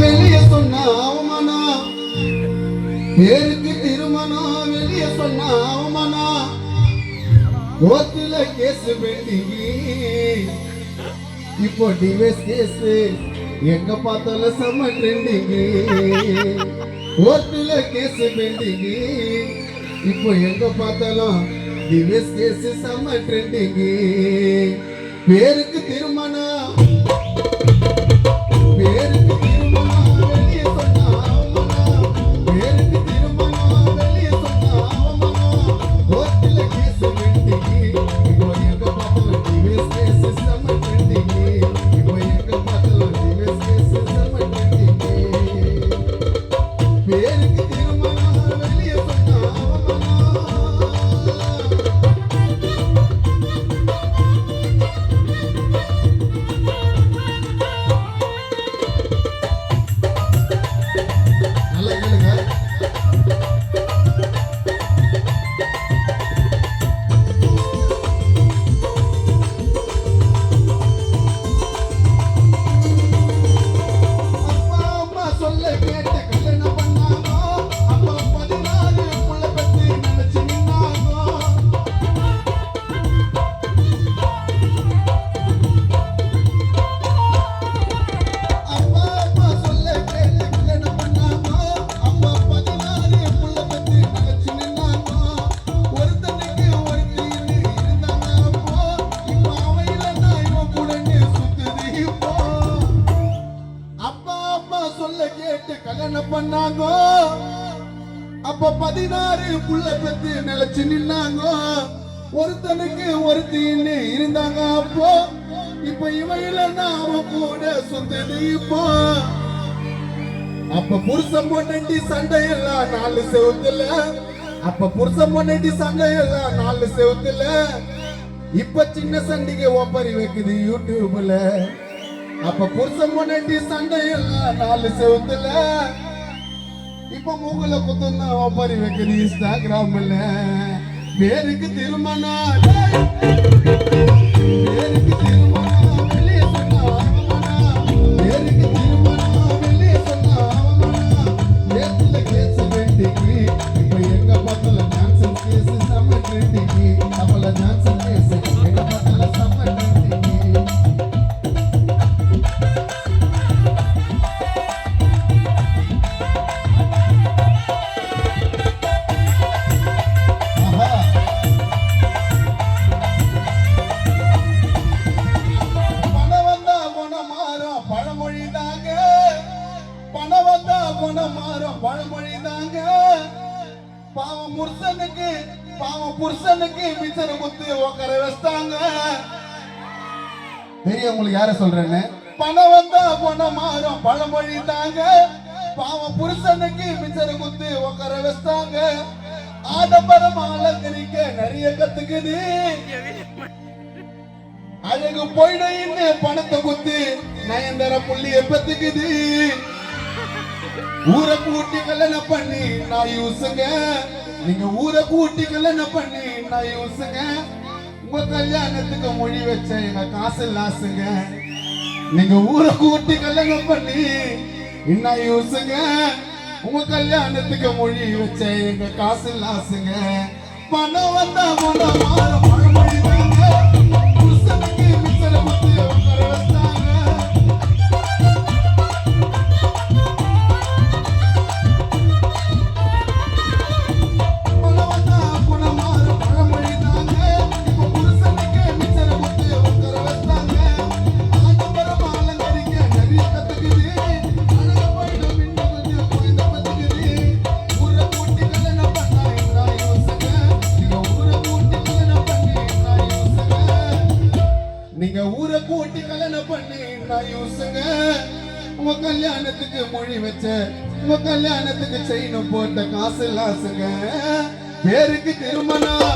வெளிய சொன்ன அவமானம் பேருக்கு திருமணம் வெளிய சொன்ன அவமானம் கோர்ட்டுல கேஸ் பெண்டிங்கி இப்போ டிவைஸ் கேஸ் எங்க பார்த்தாலும் செம்ம ட்ரெண்டிங்கு ஓத்துல கேஸ் பெண்டிங்கி இப்போ எங்க பார்த்தாலும் டிவைஸ் கேஸ் செம்ம ட்ரெண்டிங்கு பேருக்கு திருமணம் கல்யாணம் அப்ப பதினாறு புள்ள பெத்து நிலைச்சு நின்னாங்கோ? ஒருத்தனுக்கு ஒருத்தின்னு இருந்தாங்க அப்போ. இப்ப இவன் இல்லைன்னா அவன் கூட சொந்தது இப்போ. அப்ப புருஷன் பொண்ணி சண்டை எல்லாம் நாலு செவத்துல. அப்ப புருஷன் பொண்ணி சண்டை எல்லாம் நாலு செவத்துல. இப்ப சின்ன சண்டிகை ஒப்பரி வைக்குது யூடியூப்ல. அப்ப புருஷன் பொண்ணி சண்டை எல்லாம் நாலு செவத்துல. இப்ப மூக்குல குத்துனா வைக்க நீ இன்ஸ்டாகிராம்ல. பேருக்கு திருமணம். பேருக்கு திருமணம். புருஷனுக்கு பாவம் புருஷனுக்கு மிச்சர குத்து உட்கார வச்சிட்டாங்க. தெரியும் உங்களுக்கு யார சொல்றேன்னு? பணம் வந்தா குணம் மாறும் பழமொழி தாங்க பாவம் புருஷனுக்கு மிச்சர குத்து உட்கார வச்சிட்டாங்க. ஆடம்பரம் அலங்கரிக்க நிறைய கத்துக்குது. அழகு போயிடைன்னு பணத்தை குத்து நயன்தர புள்ளிய பெத்துக்குது. ஊரை கூட்டி கல்யாணம் பண்ணி நான் யூசுங்க. நீங்க ஊரை கூட்டி கல்யாணம் பண்ணி நான் யூசுங்க உங்க கல்யாணத்துக்கு மொழி வச்ச எங்க காசு லாசுங்க. நீங்க ஊரை கூட்டி கல்யாணம் பண்ணி என்ன யூசுங்க உங்க கல்யாணத்துக்கு மொழி வச்ச எங்க காசு லாசுங்க. பணம் வந்தா பணம் மாறும். கல்யாணத்துக்கு மொழி வச்ச உங்க கல்யாணத்துக்கு செயின் போட்ட காசு லாசுங்க பேருக்கு திருமணம்.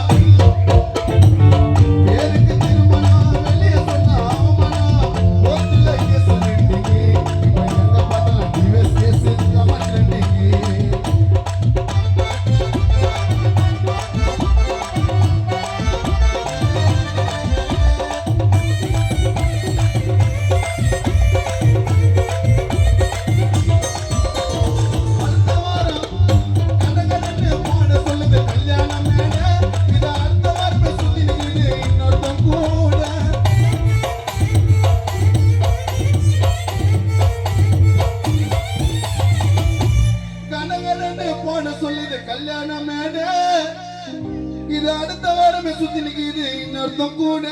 பொருத்தம் கூட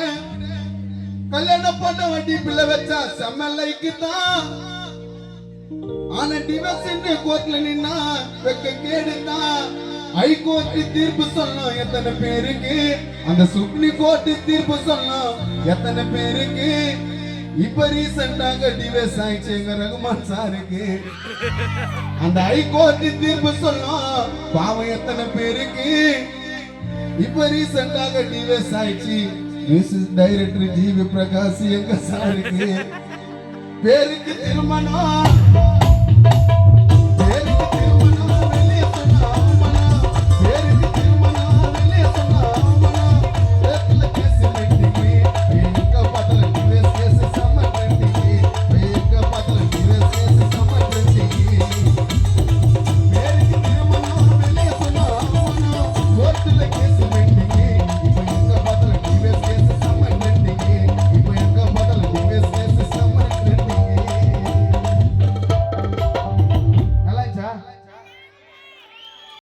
கல்யாணம் பண்ண வண்டி பிள்ளை வச்சா செம்மல்லைக்கு தான். ஆனா டிவர்ஸ் கோர்ட்ல நின்னா வெக்க கேடுதான் ஹைகோர்ட் தீர்ப்பு சொல்லும் எத்தனை பேருக்கு? அந்த சுப்ரீம் கோர்ட் தீர்ப்பு சொல்லும் எத்தனை பேருக்கு? இப்ப ரீசெண்டாக டிவைஸ் ஆயிடுச்சு எங்க ரகுமான் சாருக்கு. அந்த ஹைகோர்ட் தீர்ப்பு சொல்லும் பாவம் எத்தனை பேருக்கு? இப்ப ரீசெண்டாக டிவைஸ் ஆயிடுச்சு. மியூசிக் டைரக்டர் ஜிவி பிரகாஷ் எங்க சாருக்கு? பேருக்கு திருமணம்.